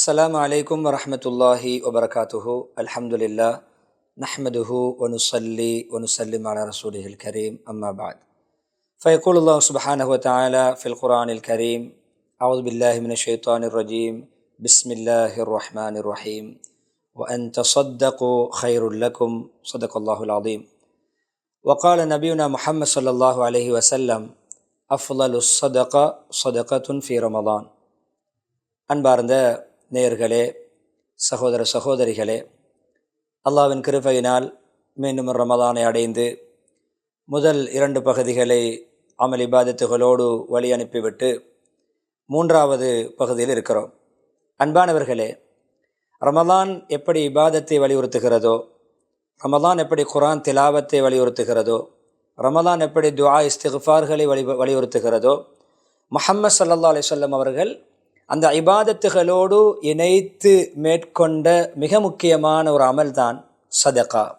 السلام عليكم ورحمة الله وبركاته الحمد لله نحمده ونصلي ونسلم على رسوله الكريم أما بعد فيقول الله سبحانه وتعالى في القرآن الكريم أعوذ بالله من الشيطان الرجيم بسم الله الرحمن الرحيم وأن تصدقوا خير لكم صدق الله العظيم وقال نبينا محمد صلى الله عليه وسلم أفضل الصدقة صدقة في رمضان அன்பார்ந்த நேயர்களே சகோதர சகோதரிகளே அல்லாவின் கிருபையினால் மீண்டும் ரமதானை அடைந்து முதல் இரண்டு பகுதிகளை அமல் இபாதத்துகளோடு வழி அனுப்பிவிட்டு மூன்றாவது பகுதியில் இருக்கிறோம். அன்பானவர்களே ரமதான் எப்படி இபாதத்தை வலியுறுத்துகிறதோ ரமதான் எப்படி குரான் திலாவத்தை வலியுறுத்துகிறதோ ரமதான் எப்படி துஆ இஸ்திஃபார்களை வலி வலியுறுத்துகிறதோ முஹம்மது சல்லா அலிசல்லம் அவர்கள் அந்த இபாதத்துகளோடு இணைத்து மேற்கொண்ட மிக முக்கியமான ஒரு அமல்தான் சதகா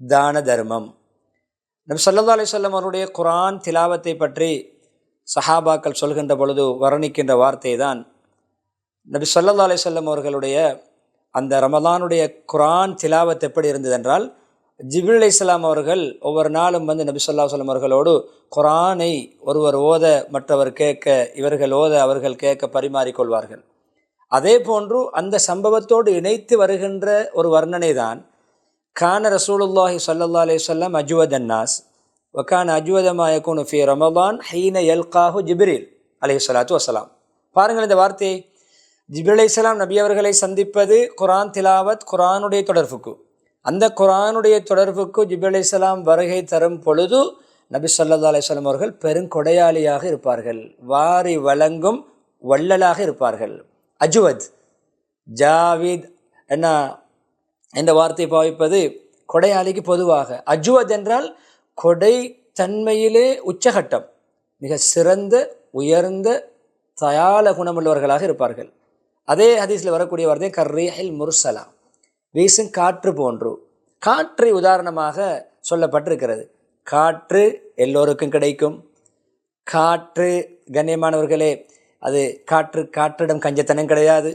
தான தர்மம். நம் சல்லா அலிசல்லம் அவருடைய குரான் திலாவத்தை பற்றி சஹாபாக்கள் சொல்கின்ற பொழுது வர்ணிக்கின்ற வார்த்தை தான் நபி சொல்லா அலிசல்லம் அவர்களுடைய அந்த ரமலானுடைய குரான் திலாவத் எப்படி இருந்ததென்றால் ஜிபில் அலி இஸ்லாம் அவர்கள் ஒவ்வொரு நாளும் வந்து நபி சொல்லா சொல்லம் அவர்களோடு குரானை ஒருவர் ஓத மற்றவர் கேட்க இவர்கள் ஓத அவர்கள் கேட்க பரிமாறிக்கொள்வார்கள் அதே போன்று அந்த சம்பவத்தோடு இணைத்து வருகின்ற ஒரு வர்ணனை தான் கான ரசூலுல்லாஹி சல்லா அலி சொல்லம் அஜுவத் அன்னாஸ் வக்கான அஜுவதமாயகுன் ஃபி ரமபான் ஹீன எல்காஹு ஜிபிரில் அலி சொல்லாத்து வசலாம் பாருங்கள் இந்த வார்த்தையை. ஜிப்ரில் அலி இஸ்லாம் நபி அவர்களை சந்திப்பது குரான் திலாவத் குரானுடைய தொடர்புக்கு. அந்த குரானுடைய தொடர்புக்கு ஜிப் அலி வருகை தரும் பொழுது நபி சொல்லா அலிஸ்லாம் அவர்கள் பெருங்கொடையாளியாக இருப்பார்கள். வாரி வழங்கும் வள்ளலாக இருப்பார்கள். அஜுவத் ஜாவித் என்ன இந்த வார்த்தை பாவிப்பது கொடையாளிக்கு பொதுவாக. அஜுவத் என்றால் கொடை தன்மையிலே உச்சகட்டம் மிக சிறந்த உயர்ந்த தயால குணமுள்ளவர்களாக இருப்பார்கள். அதே ஹதீஸில் வரக்கூடிய வார்த்தை கர்ரீஹில் முர்சலா வீசும் காற்று போன்று. காற்றை உதாரணமாக சொல்லப்பட்டிருக்கிறது. காற்று எல்லோருக்கும் கிடைக்கும். காற்று கண்ணியமானவர்களே அது காற்று காற்றிடம் கஞ்சத்தனம் கிடையாது.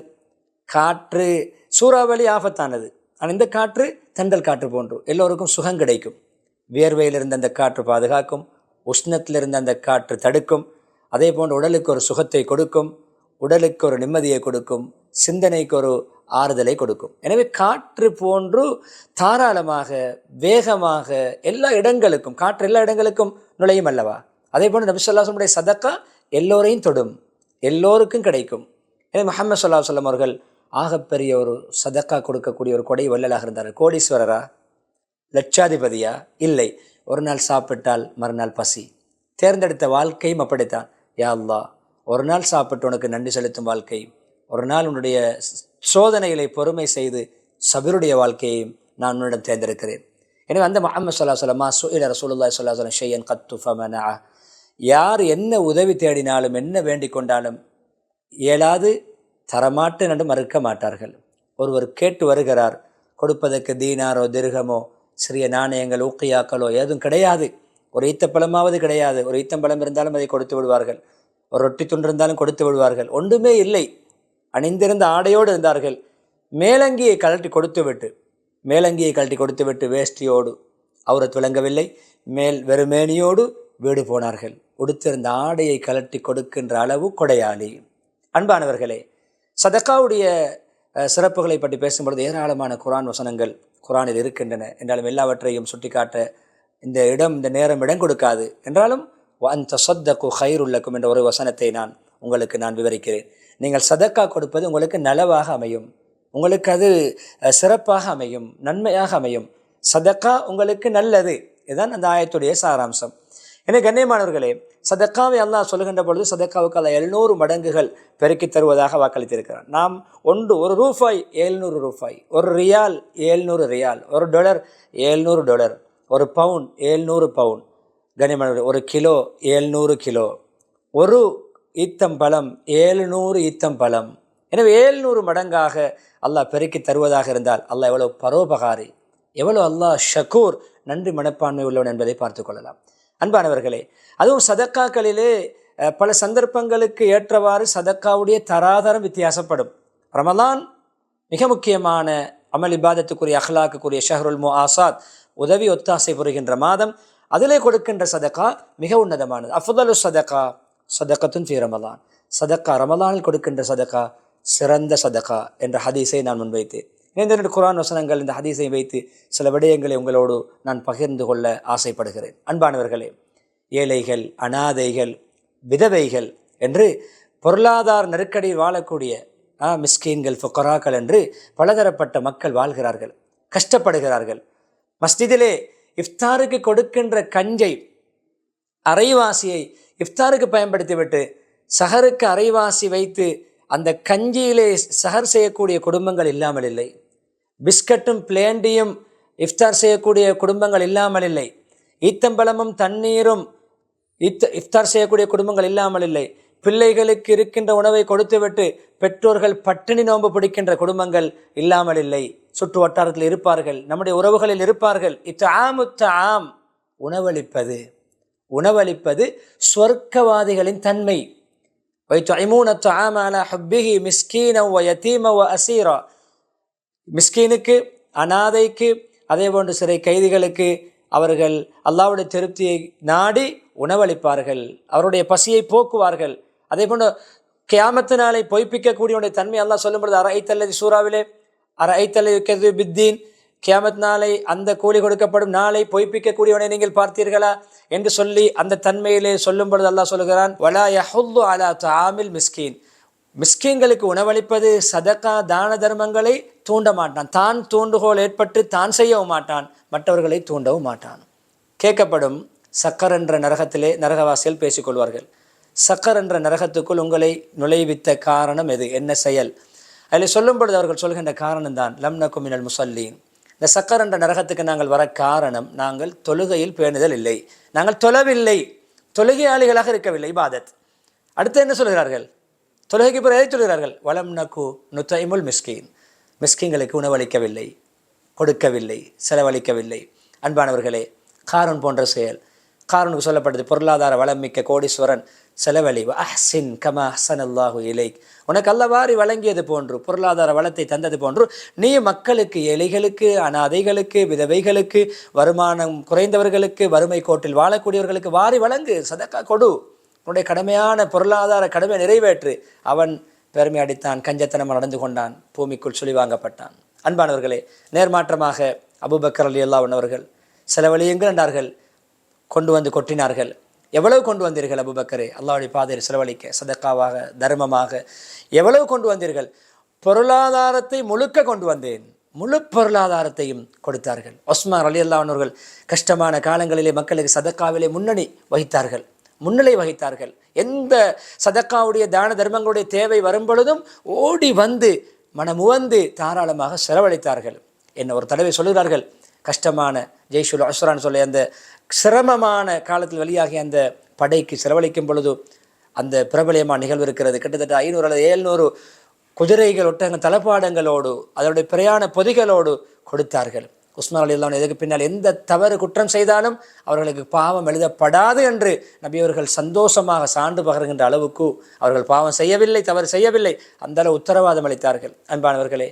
காற்று சூறாவளி ஆபத்தானது. ஆனால் இந்த காற்று தண்டல் காற்று போன்று எல்லோருக்கும் சுகம் கிடைக்கும். வியர்வையிலிருந்து அந்த காற்று பாதுகாக்கும். உஷ்ணத்திலிருந்து அந்த காற்று தடுக்கும். அதே போன்று உடலுக்கு ஒரு சுகத்தை கொடுக்கும். உடலுக்கு ஒரு நிம்மதியை கொடுக்கும். சிந்தனைக்கு ஒரு ஆறுதலை கொடுக்கும். எனவே காற்று போன்று தாராளமாக வேகமாக எல்லா இடங்களுக்கும் காற்று எல்லா இடங்களுக்கும் நுழையும் அல்லவா? அதே போன்று நபி சொல்லாசனுடைய சதக்கா எல்லோரையும் தொடும் எல்லோருக்கும் கிடைக்கும். எனவே முகமது சொல்லா சொல்லம் அவர்கள் ஆகப்பெரிய ஒரு சதக்கா கொடுக்கக்கூடிய ஒரு கொடை வள்ளலாக இருந்தார்? கோடீஸ்வரரா? லட்சாதிபதியா? இல்லை. ஒரு நாள் சாப்பிட்டால் மறுநாள் பசி. தேர்ந்தெடுத்த வாழ்க்கையும் அப்படித்தான். யா அல்லா ஒரு நாள் சாப்பிட்டு உனக்கு நன்றி செலுத்தும் வாழ்க்கை. ஒரு நாள் உன்னுடைய சோதனைகளை பொறுமை செய்து சபிருடைய வாழ்க்கையையும் நான் உன்னிடம் தேர்ந்தெடுக்கிறேன். எனவே அந்த முகமது சொல்லா சொல்லமா சுயில ரசூலுல்லா சொல்லா சொல்லம் ஷெய்யன் கத்து ஃபமனா? யார் என்ன உதவி தேடினாலும் என்ன வேண்டிக் கொண்டாலும் இயலாது தரமாட்டேன் என்று மறுக்க மாட்டார்கள். ஒருவர் கேட்டு வருகிறார் கொடுப்பதற்கு தீனாரோ திருகமோ சிறிய நாணயங்கள் ஊக்கையாக்களோ எதுவும் கிடையாது. ஒரு ஈத்தப்பழமாவது கிடையாது. ஒரு ஈத்தம்பழம் இருந்தாலும் அதை கொடுத்து விடுவார்கள். ஒரு ரொட்டி துண்டு இருந்தாலும் கொடுத்து விடுவார்கள். ஒன்றுமே இல்லை. அணிந்திருந்த ஆடையோடு இருந்தார்கள். மேலங்கியை கழட்டி கொடுத்து விட்டு மேலங்கியை கழட்டி கொடுத்து விட்டு வேஷ்டியோடு அவரத் விளங்கவில்லை. மேல் வெறுமேனியோடு வீடு போனார்கள். உடுத்திருந்த ஆடையை கலட்டி கொடுக்கின்ற அளவு கொடையாளி. அன்பானவர்களே சதக்காவுடைய சிறப்புகளை பற்றி பேசும்பொழுது ஏராளமான குரான் வசனங்கள் குரானில் இருக்கின்றன. என்றாலும் எல்லாவற்றையும் சுட்டிக்காட்ட இந்த இடம் இந்த நேரம் இடம் கொடுக்காது. என்றாலும் அந்த சொத்தக்கு ஹைருள்ளக்கும் என்ற ஒரு வசனத்தை நான் உங்களுக்கு நான் விவரிக்கிறேன். நீங்கள் சதக்கா கொடுப்பது உங்களுக்கு நலவாக அமையும். உங்களுக்கு அது சிறப்பாக அமையும் நன்மையாக அமையும். சதக்கா உங்களுக்கு நல்லது. இதுதான் அந்த ஆயத்துடைய சாராம்சம். என கண்ணியமானவர்களே சதக்காவை அல்லாஹ் சொல்லுகின்ற பொழுது சதக்காவுக்கு அல்ல எழுநூறு மடங்குகள் பெருக்கி தருவதாக வாக்களித்திருக்கிறார் நாம் ஒன்று ஒரு ரூபாய் ஏழ்நூறு ரூபாய் ஒரு ரியால் ஏழ்நூறு ரியால் ஒரு டொலர் ஏழ்நூறு டொலர் ஒரு பவுன் ஏழ்நூறு பவுன். கனிமணி ஒரு கிலோ ஏழ்நூறு கிலோ ஒரு ஈத்தம்பழம் ஏழுநூறு ஈத்தம்பழம் எனவே ஏழ்நூறு மடங்காக அல்லாஹ் பெருக்கி தருவதாக இருந்தால் அல்லாஹ் எவ்வளோ பரோபகாரி எவ்வளோ அல்லாஹ் ஷக்கூர் நன்றி மனப்பான்மை உள்ளவன் என்பதை பார்த்து கொள்ளலாம். அன்பானவர்களே அதுவும் சதக்காக்களிலே பல சந்தர்ப்பங்களுக்கு ஏற்றவாறு சதக்காவுடைய தராதரம் வித்தியாசப்படும். ரமலான் மிக முக்கியமான அமல் இபாதத்துக்குரிய அஹ்லாக்குரிய ஷஹருல் மு ஆசாத் உதவி ஒத்தாசை புரிகின்ற மாதம் அதிலே கொடுக்கின்ற சதக்கா மிக உன்னதமானது. அஃதலு சதக்கா. சதக்கத்துன் ஃபி ரமலான். சதக்கா ரமலானில் கொடுக்கின்ற சதக்கா சிறந்த சதக்கா என்ற ஹதீஸை நான் முன்வைத்தேன். இந்த ரெண்டு குரான் வசனங்கள் இந்த ஹதீஸை வைத்து சில விடயங்களை உங்களோடு நான் பகிர்ந்து கொள்ள ஆசைப்படுகிறேன். அன்பானவர்களே ஏழைகள் அனாதைகள் விதவைகள் என்று பொருளாதார நெருக்கடியில் வாழக்கூடிய ஆ, மிஸ்கீன்கள் ஃபொக்கராக்கள் என்று பலதரப்பட்ட மக்கள் வாழ்கிறார்கள் கஷ்டப்படுகிறார்கள். மஸ்ஜிதிலே இஃப்தாருக்கு கொடுக்கின்ற கஞ்சை அரைவாசியை இஃப்தாருக்கு பயன்படுத்திவிட்டு சஹருக்கு அரைவாசி வைத்து அந்த கஞ்சியிலே சஹர் செய்யக்கூடிய குடும்பங்கள் இல்லாமல் இல்லை. பிஸ்கட்டும் பிளேண்டியும் இஃப்தார் செய்யக்கூடிய குடும்பங்கள் இல்லாமல் இல்லை. ஈத்தம்பழமும் தண்ணீரும் இத் இஃப்தார் செய்யக்கூடிய குடும்பங்கள் இல்லாமல் இல்லை. பிள்ளைகளுக்கு இருக்கின்ற உணவை கொடுத்துவிட்டு பெற்றோர்கள் பட்டினி நோன்பு பிடிக்கின்ற குடும்பங்கள் இல்லாமல் இல்லை. சுற்று வட்டாரத்தில் இருப்பார்கள் நம்முடைய உறவுகளில் இருப்பார்கள். இத்த ஆமுத்த ஆம் உணவளிப்பது. உணவளிப்பது சொர்க்கவாதிகளின் தன்மை. வைத்துமூன தாமான ஹப்பிஹி மிஸ்கீன ஒ யத்தீம ஒ அசீரா. மிஸ்கீனுக்கு அனாதைக்கு அதே போன்று சிறை கைதிகளுக்கு அவர்கள் அல்லாவுடைய திருப்தியை நாடி உணவளிப்பார்கள். அவருடைய பசியை போக்குவார்கள். அதே போன்று கியாமத்து நாளை பொய்ப்பிக்கக்கூடியவனுடைய தன்மை அல்லாஹ் சொல்லும் அரை அரைத்தல்லது சூறாவிலே அரைத்தல்லது பித்தீன்? கியாமத் நாளை அந்த கூலி கொடுக்கப்படும் நாளை பொய்ப்பிக்கக்கூடியவனை நீங்கள் பார்த்தீர்களா என்று சொல்லி அந்த தன்மையிலே சொல்லும் பொழுது அல்லாஹ் சொல்லுகிறான் வலா யஹுல்லு அலா தாமில் மிஸ்கீன். மிஸ்கீன்களுக்கு உணவளிப்பது சதக்கா தான தர்மங்களை தூண்ட மாட்டான். தான் தூண்டுகோல் ஏற்பட்டு தான் செய்யவும் மாட்டான் மற்றவர்களை தூண்டவும் மாட்டான். கேட்கப்படும் சக்கர் என்ற நரகத்திலே நரகவாசிகள் பேசிக்கொள்வார்கள் சக்கர் என்ற நரகத்துக்குள் உங்களை நுழைவித்த காரணம் எது? என்ன செயல்? அதில் சொல்லும் பொழுது அவர்கள் சொல்கின்ற காரணம்தான் லம் நக்கும் குமினல் முசல்லீன். இந்த சக்கர் என்ற நரகத்துக்கு நாங்கள் வர காரணம் நாங்கள் தொழுகையில் பேணுதல் இல்லை. நாங்கள் தொழவில்லை. தொழுகையாளிகளாக இருக்கவில்லை இபாதத். அடுத்து என்ன சொல்கிறார்கள்? தொழுகைக்கு பிறகு எதை சொல்கிறார்கள்? வளம் நக்கு நுத்தைமுல் மிஸ்கின். மிஸ்கின்களுக்கு உணவளிக்கவில்லை கொடுக்கவில்லை செலவழிக்கவில்லை. அன்பானவர்களே காரன் போன்ற செயல். காரனுக்கு சொல்லப்பட்டது பொருளாதார வளம் மிக்க கோடீஸ்வரன். செலவழி அஹ்சின் கமா அஹ்சன் அல்லாஹு இலை உனக்கு அல்லவாறு வழங்கியது போன்று பொருளாதார வளத்தை தந்தது போன்று நீ மக்களுக்கு ஏழைகளுக்கு அனாதைகளுக்கு விதவைகளுக்கு வருமானம் குறைந்தவர்களுக்கு வறுமை கோட்டில் வாழக்கூடியவர்களுக்கு வாரி வழங்கு சதக்கா கொடு. உன்னுடைய கடமையான பொருளாதார கடமை நிறைவேற்று. அவன் பெருமை அடித்தான் கஞ்சத்தனமாக நடந்து கொண்டான் பூமிக்குள் சொல்லி வாங்கப்பட்டான். அன்பானவர்களே நேர்மாற்றமாக அபுபக்கர் அலி அல்லாஹ் அவர்கள் செலவழியுங்கள் என்றார்கள் கொண்டு வந்து கொட்டினார்கள். எவ்வளவு கொண்டு வந்தீர்கள் அபுபக்கரே? அல்லாவுடைய பாதையில் செலவழிக்க சதக்காவாக தர்மமாக எவ்வளவு கொண்டு வந்தீர்கள்? பொருளாதாரத்தை முழுக்க கொண்டு வந்தேன். முழு பொருளாதாரத்தையும் கொடுத்தார்கள். ஒஸ்மான் அலி அவர்கள் கஷ்டமான காலங்களிலே மக்களுக்கு சதக்காவிலே முன்னணி வகித்தார்கள். முன்னிலை வகித்தார்கள். எந்த சதக்காவுடைய தான தர்மங்களுடைய தேவை வரும் பொழுதும் ஓடி வந்து மனமுவந்து தாராளமாக செலவழித்தார்கள். என்ன ஒரு தடவை சொல்லுகிறார்கள் கஷ்டமான ஜெய்ஷுல் அஸ்ரான் சொல்லி அந்த சிரமமான காலத்தில் வெளியாகி அந்த படைக்கு செலவழிக்கும் பொழுது அந்த பிரபலியமான நிகழ்வு இருக்கிறது. கிட்டத்தட்ட ஐநூறு அல்லது ஏழ்நூறு குதிரைகள் ஒட்டங்க தளபாடங்களோடு அதனுடைய பிரயாண பொதிகளோடு கொடுத்தார்கள். உஸ்மான் அலி அல்லாஹ் இதுக்கு பின்னால் எந்த தவறு குற்றம் செய்தாலும் அவர்களுக்கு பாவம் எழுதப்படாது என்று நபி அவர்கள் சந்தோஷமாக சான்று பகர்கின்ற அளவுக்கு அவர்கள் பாவம் செய்யவில்லை தவறு செய்யவில்லை. அந்த அளவு உத்தரவாதம் அளித்தார்கள். அன்பானவர்களே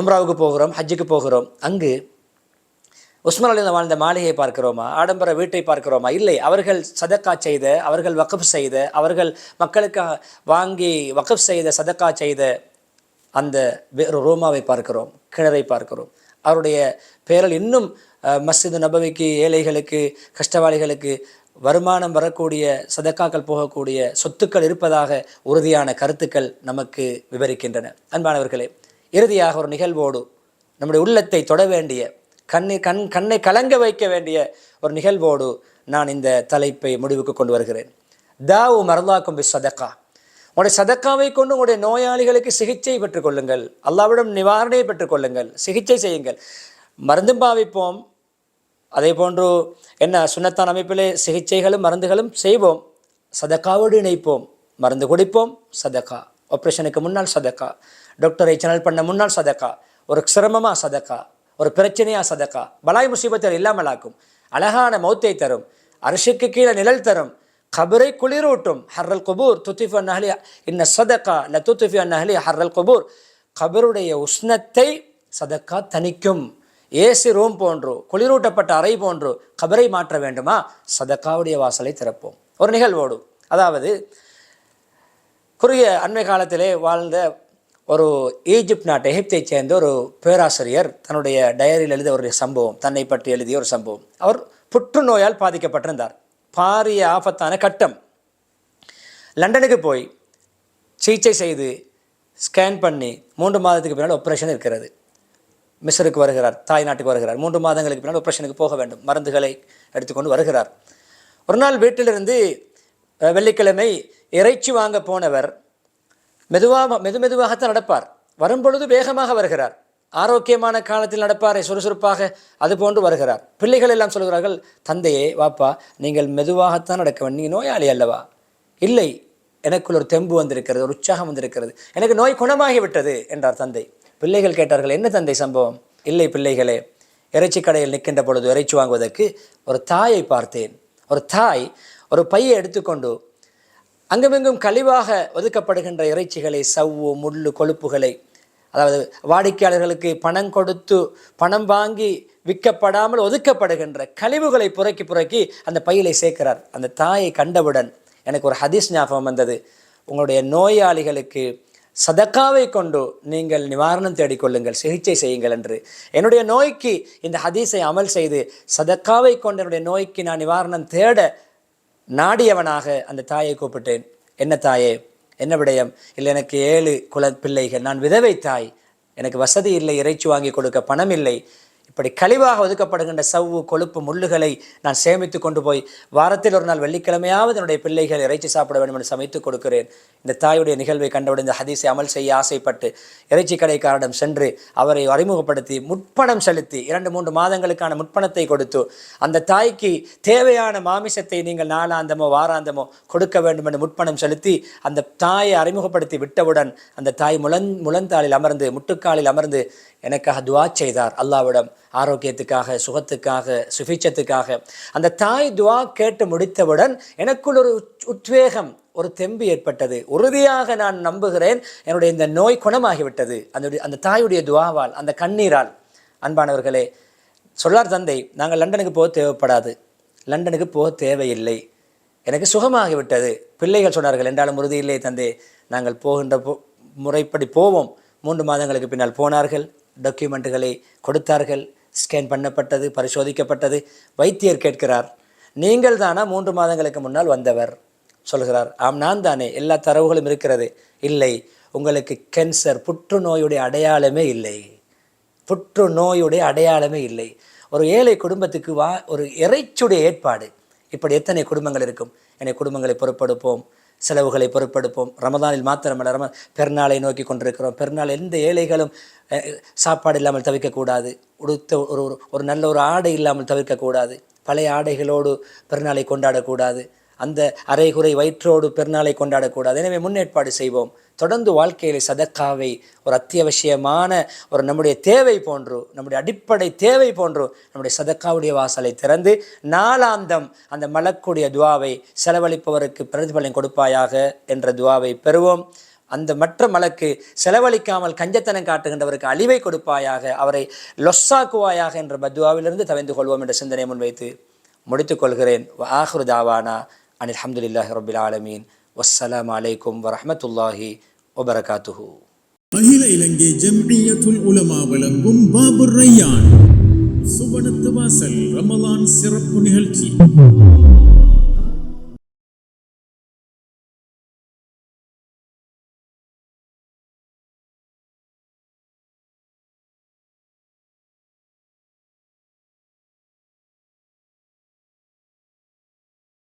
உம்ராவுக்கு போகிறோம் ஹஜ்ஜுக்கு போகிறோம். அங்கு உஸ்மான் வாழ்ந்த மாளிகையை பார்க்கிறோமா? ஆடம்பர வீட்டை பார்க்கிறோமா? இல்லை அவர்கள் சதக்கா செய்த அவர்கள் வக்கப் செய்த அவர்கள் மக்களுக்கு வாங்கி வக்கப் செய்த சதக்கா செய்த அந்த ரோமாவை பார்க்கிறோம் கிணறை பார்க்கிறோம். அவருடைய பேரல் இன்னும் மஸ்ஜிது நபவிக்கு ஏழைகளுக்கு கஷ்டவாளிகளுக்கு வருமானம் வரக்கூடிய சதக்காக்கள் போகக்கூடிய சொத்துக்கள் இருப்பதாக உறுதியான கருத்துக்கள் நமக்கு விவரிக்கின்றன. அன்பானவர்களே இறுதியாக ஒரு நிகழ்வோடு நம்முடைய உள்ளத்தை தொட வேண்டிய கண்ணை கண் கண்ணை கலங்க வைக்க வேண்டிய ஒரு நிகழ்வோடு நான் இந்த தலைப்பை முடிவுக்கு கொண்டு வருகிறேன். தாவு மரலாக்கும் பி சதக்கா. உங்களுடைய சதக்காவை கொண்டு உங்களுடைய நோயாளிகளுக்கு சிகிச்சை பெற்றுக்கொள்ளுங்கள் அல்லாவிடம் நிவாரணையை பெற்றுக்கொள்ளுங்கள் சிகிச்சை செய்யுங்கள். மருந்தும் பாவிப்போம். அதே போன்று என்ன சுண்ணத்தான் அமைப்பிலே சிகிச்சைகளும் மருந்துகளும் செய்வோம். சதக்காவோடு இணைப்போம். மருந்து குடிப்போம். சதக்கா. ஆப்ரேஷனுக்கு முன்னால் சதக்கா. டாக்டரை சேனல் பண்ண முன்னால் சதக்கா. ஒரு சிரமமாக சதக்கா. ஒரு பிரச்சனையாக சதக்கா? பலாய் முசீபத்தில் இல்லாமல் ஆக்கும். அழகான மௌத்தை தரும். அரிசிக்கு கீழே நிழல் தரும். கபரை குளிரூட்டும். ஹர்ரல் குபூர் துத்திஃபு அன்னஹலி இன்ன சதக்கா ல துத்திஃபி அன்னஹலி ஹர்ரல் குபூர். கபருடைய உஷ்ணத்தை சதக்கா தணிக்கும். ஏசி ரூம் போன்று குளிரூட்டப்பட்ட அறை போன்று கபரை மாற்ற வேண்டுமா? சதக்காவுடைய வாசலை திறப்போம். ஒரு நிகழ்வோடு. அதாவது குறுகிய அண்மை காலத்திலே வாழ்ந்த ஒரு ஈஜிப்ட் நாட்டு எகிப்தைச் சேர்ந்த ஒரு பேராசிரியர் தன்னுடைய டயரியில் எழுதிய ஒரு சம்பவம் தன்னை பற்றி எழுதிய ஒரு சம்பவம். அவர் புற்றுநோயால் பாதிக்கப்பட்டிருந்தார். பாரிய ஆபத்தான கட்டம். லண்டனுக்கு போய் சிகிச்சை செய்து ஸ்கேன் பண்ணி மூன்று மாதத்துக்கு பின்னால் ஆப்ரேஷன் இருக்கிறது. மிஸ்ருக்கு வருகிறார் தாய் நாட்டுக்கு வருகிறார். மூன்று மாதங்களுக்கு பின்னால் ஆப்ரேஷனுக்கு போக வேண்டும். மருந்துகளை எடுத்துக்கொண்டு வருகிறார். ஒரு நாள் வீட்டிலிருந்து வெள்ளிக்கிழமை இறைச்சி வாங்க போனவர் மெதுவாக மெது மெதுவாகத்தான் நடப்பார். வரும்பொழுது வேகமாக வருகிறார். ஆரோக்கியமான காலத்தில் நடப்பாரை சுறுசுறுப்பாக அது போன்று வருகிறார். பிள்ளைகள் எல்லாம் சொல்கிறார்கள் தந்தையே வாப்பா நீங்கள் மெதுவாகத்தான் நடக்க வேண்டும். நீங்கள் நோயாளி அல்லவா? இல்லை எனக்குள் ஒரு தெம்பு வந்திருக்கிறது ஒரு உற்சாகம் வந்திருக்கிறது. எனக்கு நோய் குணமாகி விட்டது என்றார் தந்தை. பிள்ளைகள் கேட்டார்கள் என்ன தந்தை சம்பவம்? இல்லை பிள்ளைகளே இறைச்சி கடையில் நிற்கின்ற பொழுது இறைச்சி வாங்குவதற்கு ஒரு தாயை பார்த்தேன். ஒரு தாய் ஒரு பையை எடுத்துக்கொண்டு அங்குமிங்கும் கழிவாக ஒதுக்கப்படுகின்ற இறைச்சிகளை சவ்வு முள்ளு கொழுப்புகளை அதாவது வாடிக்கையாளர்களுக்கு பணம் கொடுத்து பணம் வாங்கி விற்கப்படாமல் ஒதுக்கப்படுகின்ற கழிவுகளை புறக்கி புறக்கி அந்த பையிலை சேர்க்கிறார். அந்த தாயை கண்டவுடன் எனக்கு ஒரு ஹதீஸ் ஞாபகம் வந்தது. உங்களுடைய நோயாளிகளுக்கு சதக்காவை கொண்டு நீங்கள் நிவாரணம் தேடிக்கொள்ளுங்கள் சிகிச்சை செய்யுங்கள் என்று. என்னுடைய நோய்க்கு இந்த ஹதீஸை அமல் செய்து சதக்காவை கொண்டு என்னுடைய நோய்க்கு நான் நிவாரணம் தேட நாடியவனாக அந்த தாயை கூப்பிட்டேன். என்ன தாயே? என்ன விடயம்? இல்லை எனக்கு ஏழு குல பிள்ளைகள். நான் விதவை தாய். எனக்கு வசதி இல்லை இறைச்சி வாங்கி கொடுக்க பணம் இல்லை. இப்படி கழிவாக ஒதுக்கப்படுகின்ற சவ்வு கொழுப்பு முள்ளுகளை நான் சேமித்து கொண்டு போய் வாரத்தில் ஒரு நாள் வெள்ளிக்கிழமையாவது என்னுடைய பிள்ளைகள் இறைச்சி சாப்பிட வேண்டும் என்று சமைத்து கொடுக்கிறேன். இந்த தாயுடைய நிகழ்வை கண்டவுடன் இந்த ஹதீஸை அமல் செய்ய ஆசைப்பட்டு இறைச்சி கடைக்காரரிடம் சென்று அவரை அறிமுகப்படுத்தி முற்பணம் செலுத்தி இரண்டு மூன்று மாதங்களுக்கான முற்பணத்தை கொடுத்து அந்த தாய்க்கு தேவையான மாமிசத்தை நீங்கள் நாளாந்தமோ வாராந்தமோ கொடுக்க வேண்டும் என்று முற்பணம் செலுத்தி அந்த தாயை அறிமுகப்படுத்தி விட்டவுடன் அந்த தாய் முழந் முழந்தாளில் அமர்ந்து முட்டுக்காலில் அமர்ந்து எனக்காக துவா செய்தார். அல்லாவிடம் ஆரோக்கியத்துக்காக சுகத்துக்காக சுபிச்சத்துக்காக அந்த தாய் துவா கேட்டு முடித்தவுடன் எனக்குள் ஒரு உத்- உத்வேகம் ஒரு தெம்பு ஏற்பட்டது. உறுதியாக நான் நம்புகிறேன் என்னுடைய இந்த நோய் குணமாகிவிட்டது. அந்த அந்த தாயுடைய துவாவால் அந்த கண்ணீரால். அன்பானவர்களே சொல்லார் தந்தை நாங்கள் லண்டனுக்கு போக தேவைப்படாது. லண்டனுக்கு போக தேவையில்லை. எனக்கு சுகமாகிவிட்டது. பிள்ளைகள் சொன்னார்கள் என்றாலும் உறுதியில்லை தந்தை. நாங்கள் போகின்ற போ முறைப்படி போவோம். மூன்று மாதங்களுக்கு பின்னால் போனார்கள். டாக்குமெண்ட்டுகளை கொடுத்தார்கள். ஸ்கேன் பண்ணப்பட்டது பரிசோதிக்கப்பட்டது. வைத்தியர் கேட்கிறார் நீங்கள் தானா மூன்று மாதங்களுக்கு முன்னால் வந்தவர்? சொல்கிறார் ஆம் நான் தானே. எல்லா தரவுகளும் இருக்கிறது. இல்லை உங்களுக்கு கேன்சர் புற்றுநோயுடைய அடையாளமே இல்லை. புற்றுநோயுடைய அடையாளமே இல்லை. ஒரு ஏழை குடும்பத்துக்கு வா ஒரு இறைச்சுடைய ஏற்பாடு. இப்படி எத்தனை குடும்பங்கள் இருக்கும்? என்னை குடும்பங்களை பொறுப்படுப்போம். செலவுகளை பொறுப்பெடுப்போம் ரமதானில் மாத்திரமல்ல ரம பெருநாளை நோக்கி கொண்டிருக்கிறோம். பெருநாள் எந்த ஏழைகளும் சாப்பாடு இல்லாமல் தவிர்க்கக்கூடாது உடுத்த ஒரு ஒரு- ஒரு நல்ல ஒரு ஆடை இல்லாமல் தவிர்க்கக்கூடாது. பழைய ஆடைகளோடு பெருநாளை கொண்டாடக்கூடாது. அந்த அரைகுறை வயிற்றோடு பெருநாளை கொண்டாடக்கூடாது. எனவே முன்னேற்பாடு செய்வோம். தொடர்ந்து வாழ்க்கையில் சதக்காவை ஒரு அத்தியாவசியமான ஒரு நம்முடைய தேவை போன்று நம்முடைய அடிப்படை தேவை போன்று நம்முடைய சதக்காவுடைய வாசலை திறந்து நாளாந்தம் அந்த மலக்கூடிய துவாவை செலவழிப்பவருக்கு பிரதிபலன் கொடுப்பாயாக என்ற துவாவை பெறுவோம். அந்த மற்ற மலக்கு செலவழிக்காமல் கஞ்சத்தனம் காட்டுகின்றவருக்கு அழிவை கொடுப்பாயாக அவரை லொஸ்ஸாக்குவாயாக என்ற பத்வாவிலிருந்து தவிந்து கொள்வோம் என்ற சிந்தனை முன்வைத்து முடித்துக்கொள்கிறேன் ஆஹ்ருதாவானா ஆஹ்ரு தாவானா. அனில் அஹமதுல்லாஹி ரபில் ஆலமீன் வஸ்ஸலாம் அலைக்கும் வரஹமத்துல்லாஹி வபரகாத்துஹூ அகில இலங்கை ஜம்இய்யத்துல் உலமா வழங்கும் பாபுர் ரையான் சுவனத்து வாசல் ரமலான் சிறப்பு நிகழ்ச்சி